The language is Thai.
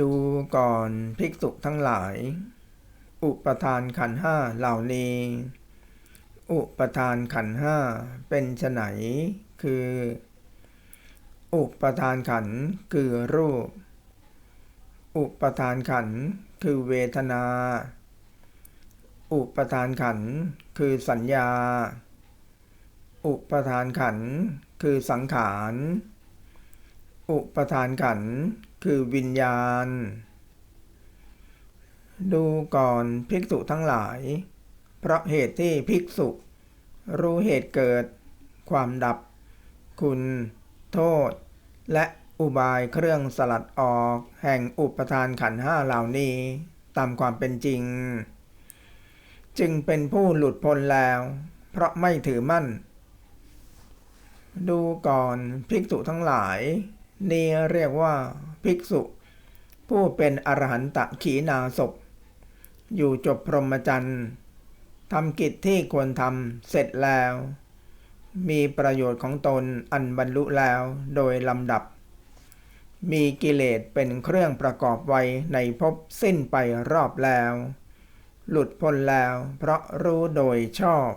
ดูก่อนภิกษุทั้งหลาย อุปทานขันห้าเหล่านี้ อุปทานขันห้าเป็นไฉนคือ อุปทานขันคือรูป อุปทานขันคือเวทนา อุปทานขันคือสัญญา อุปทานขันคือสังขาร อุปทานขัน คือวิญญาณ ดูก่อนภิกษุทั้งหลาย เพราะเหตุที่ภิกษุ รู้เหตุเกิด ความดับ คุณ โทษ และอุบายเครื่องสลัดออกแห่งอุปทานขันห้าเหล่านี้ ตามความเป็นจริง จึงเป็นผู้หลุดพ้นแล้ว เพราะไม่ถือมั่น ดูก่อนภิกษุทั้งหลาย นี่เรียกว่า ภิกษุ ผู้เป็นอรหันตขีนาศพ อยู่จบพรหมจรรย์ทำกิจที่ควรทำเสร็จแล้ว มีประโยชน์ของตนอันบรรลุแล้วโดยลำดับ มีกิเลสเป็นเครื่องประกอบไว้ในภพสิ้นไปรอบแล้ว หลุดพ้นแล้วเพราะรู้โดยชอบ